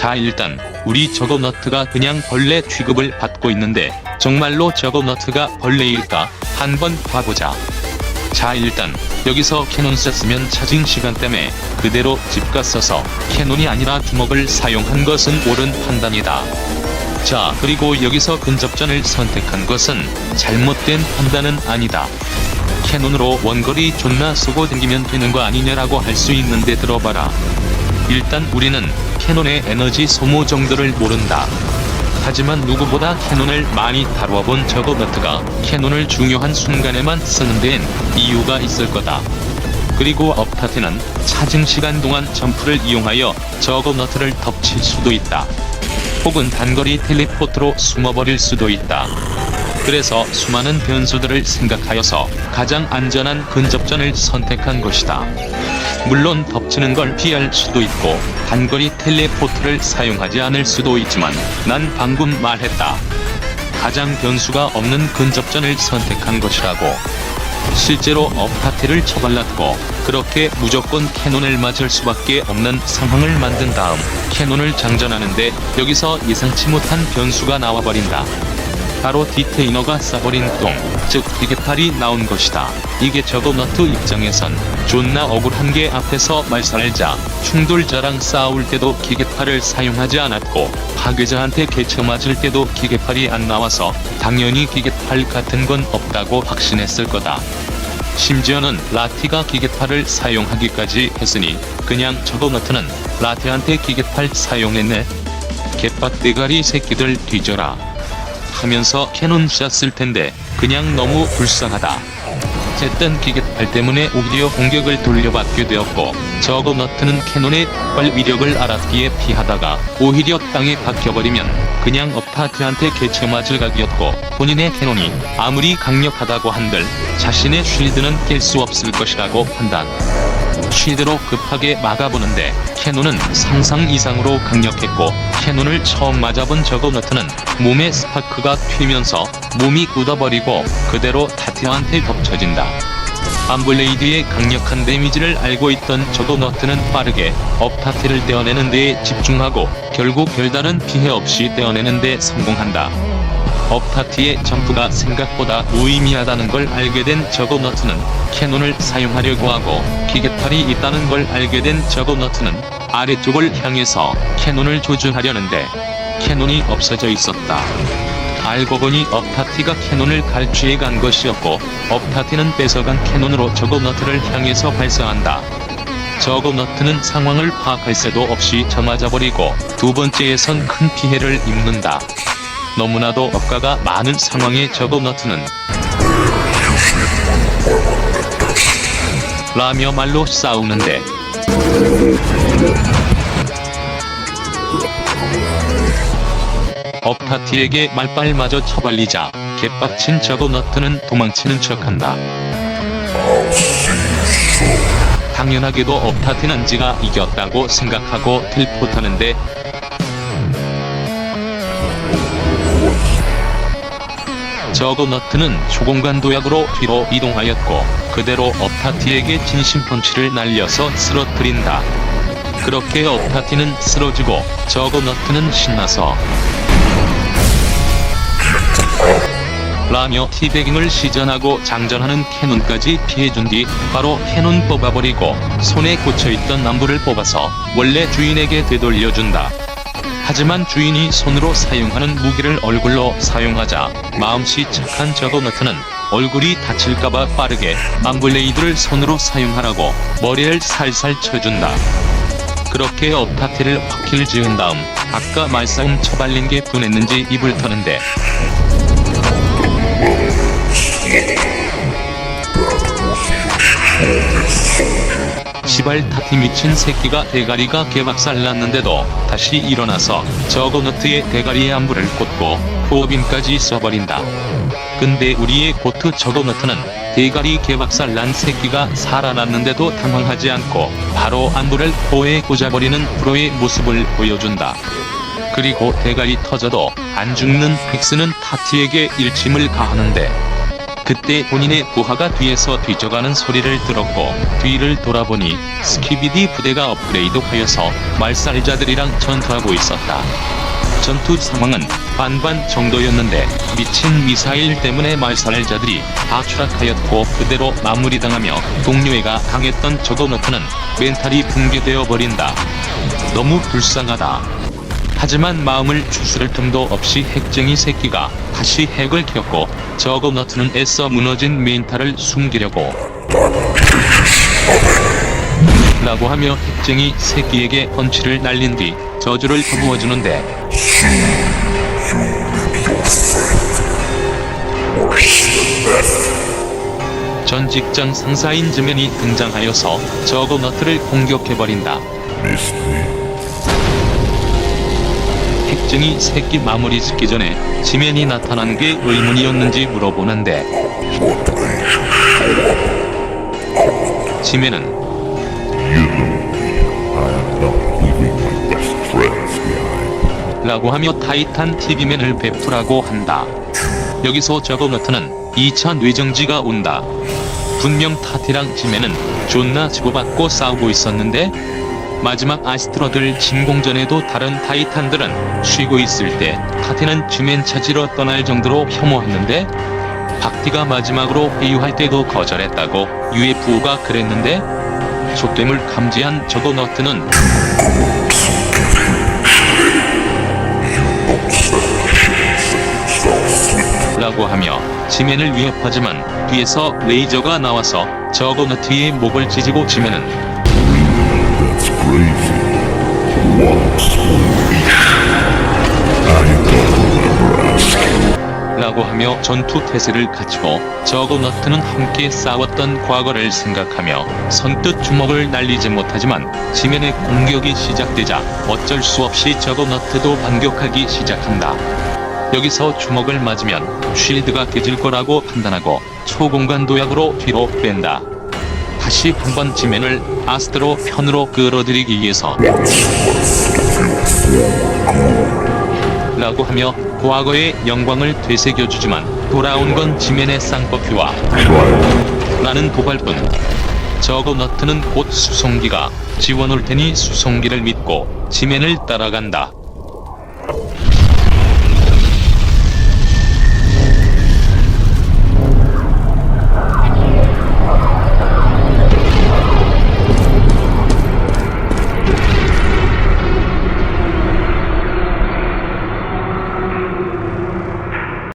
자 일단 우리 저거너트가 그냥 벌레 취급을 받고 있는데 정말로 저거너트가 벌레일까 한번 봐보자. 자 일단 여기서 캐논 썼으면 차징 시간 때문에 그대로 집가 써서 캐논이 아니라 주먹을 사용한 것은 옳은 판단이다. 자 그리고 여기서 근접전을 선택한 것은 잘못된 판단은 아니다. 캐논으로 원거리 존나 쏘고 댕기면 되는 거 아니냐라고 할 수 있는데 들어봐라. 일단 우리는 캐논의 에너지 소모 정도를 모른다. 하지만 누구보다 캐논을 많이 다루어본 저거너트가 캐논을 중요한 순간에만 쓰는 데엔 이유가 있을 거다. 그리고 업타트는 차징 시간 동안 점프를 이용하여 저거너트를 덮칠 수도 있다. 혹은 단거리 텔레포트로 숨어버릴 수도 있다. 그래서 수많은 변수들을 생각하여서 가장 안전한 근접전을 선택한 것이다. 물론 덮치는 걸 피할 수도 있고 단거리 텔레포트를 사용하지 않을 수도 있지만 난 방금 말했다. 가장 변수가 없는 근접전을 선택한 것이라고. 실제로 업파티를 처발랐고 그렇게 무조건 캐논을 맞을 수밖에 없는 상황을 만든 다음 캐논을 장전하는데 여기서 예상치 못한 변수가 나와버린다. 바로 디테이너가 싸버린 똥, 즉 기계팔이 나온 것이다. 이게 저거너트 입장에선 존나 억울한 게 앞에서 말살자, 충돌자랑 싸울 때도 기계팔을 사용하지 않았고 파괴자한테 개쳐 맞을 때도 기계팔이 안 나와서 당연히 기계팔 같은 건 없다고 확신했을 거다. 심지어는 라티가 기계팔을 사용하기까지 했으니 그냥 저거너트는 라티한테 기계팔 사용했네. 개빡대가리 새끼들 뒤져라. 하면서 캐논 샷쓸 텐데 그냥 너무 불쌍하다. 어쨌든 기계팔 때문에 오히려 공격을 돌려받게 되었고 저거너트는 캐논의 폭발 위력을 알았기에 피하다가 오히려 땅에 박혀버리면 그냥 업타트한테 개쳐 맞을 각이었고 본인의 캐논이 아무리 강력하다고 한들 자신의 쉴드는 깰 수 없을 것이라고 판단. 쉴드로 급하게 막아보는데 캐논은 상상 이상으로 강력했고 캐논을 처음 맞아본 저거너트는 몸에 스파크가 튀면서 몸이 굳어버리고 그대로 타티한테 덮쳐진다. 암블레이드의 강력한 데미지를 알고 있던 저거너트는 빠르게 업타티를 떼어내는 데에 집중하고 결국 별다른 피해 없이 떼어내는 데 성공한다. 업타티의 점프가 생각보다 무의미하다는 걸 알게 된 저거너트는 캐논을 사용하려고 하고 기계팔이 있다는 걸 알게 된 저거너트는 아래쪽을 향해서 캐논을 조준하려는데 캐논이 없어져 있었다. 알고 보니 업타티가 캐논을 갈취해 간 것이었고 업타티는 뺏어간 캐논으로 저거너트를 향해서 발사한다. 저거너트는 상황을 파악할 새도 없이 저맞아버리고 두 번째에선 큰 피해를 입는다. 너무나도 억가가 많은 상황에 저거너트는 라며 말로 싸우는데 업타티에게 말빨마저 처발리자 개빡친 저거너트는 도망치는 척한다. 당연하게도 업타티는 지가 이겼다고 생각하고 텔포타는데 저거너트는 초공간 도약으로 뒤로 이동하였고 그대로 업타티에게 진심 펀치를 날려서 쓰러뜨린다. 그렇게 업타티는 쓰러지고 저거너트는 신나서 라며 티베깅을 시전하고 장전하는 캐논까지 피해준 뒤 바로 캐논 뽑아버리고 손에 꽂혀있던 남부를 뽑아서 원래 주인에게 되돌려준다. 하지만 주인이 손으로 사용하는 무기를 얼굴로 사용하자 마음씨 착한 저거너트는 얼굴이 다칠까봐 빠르게 암블레이드를 손으로 사용하라고 머리를 살살 쳐준다. 그렇게 업타티를 확킬 지은 다음 아까 말싸움 처발린 게 분했는지 입을 터는데 시발 타티 미친 새끼가 대가리가 개박살 났는데도 다시 일어나서 저거너트의 대가리에 안부를 꽂고 호흡임까지 써버린다. 근데 우리의 고트 저거너트는 대가리 개박살 난 새끼가 살아났는데도 당황하지 않고 바로 안부를 코에 꽂아버리는 프로의 모습을 보여준다. 그리고 대가리 터져도 안 죽는 픽스는 타티에게 일침을 가하는데 그때 본인의 부하가 뒤에서 뒤져가는 소리를 들었고 뒤를 돌아보니 스키비디 부대가 업그레이드하여서 말살자들이랑 전투하고 있었다. 전투 상황은 반반 정도였는데 미친 미사일 때문에 말살자들이 다 추락하였고 그대로 마무리당하며 동료애가 당했던 저거너트는 멘탈이 붕괴되어 버린다. 너무 불쌍하다. 하지만 마음을 추스를 틈도 없이 핵쟁이 새끼가 다시 핵을 켰고 저거너트는 애써 무너진 멘탈을 숨기려고 라고 하며 핵쟁이 새끼에게 펀치를 날린 뒤 저주를 퍼부어주는데 전 직장 상사인 즈맨이 등장하여서 저거너트를 공격해버린다. 핵쟁이 새끼 마무리 짓기 전에 지맨이 나타난 게 의문이었는지 물어보는데 지맨은 라고 하며 타이탄 TV맨을 베풀라고 한다. 여기서 저거 너트는 2차 뇌정지가 온다. 분명 타티랑 지맨은 존나 주고받고 싸우고 있었는데 마지막 아스트로들 진공전에도 다른 타이탄들은 쉬고 있을 때 타티는 지맨 찾으러 떠날 정도로 혐오했는데 박티가 마지막으로 회유할 때도 거절했다고 UFO가 그랬는데 족됨을 감지한 저거 너트는 라고 하며 지맨을 위협하지만 뒤에서 레이저가 나와서 저거 너트의 목을 찢고 That's crazy. Once I remember asking. 라고 하며 전투 태세를 갖추고 저거너트는 함께 싸웠던 과거를 생각하며 선뜻 주먹을 날리지 못하지만 지면의 공격이 시작되자 어쩔 수 없이 저거너트도 반격하기 시작한다. 여기서 주먹을 맞으면 쉴드가 깨질 거라고 판단하고 초공간 도약으로 뒤로 뺀다. 다시 한번 지면을 아스트로 편으로 끌어들이기 위해서 라고 하며 과거의 영광을 되새겨주지만 돌아온 건 지면의 쌍꺼풀와 라는 도발뿐 저거 너트는 곧 수송기가 지원 올 테니 수송기를 믿고 지면을 따라간다.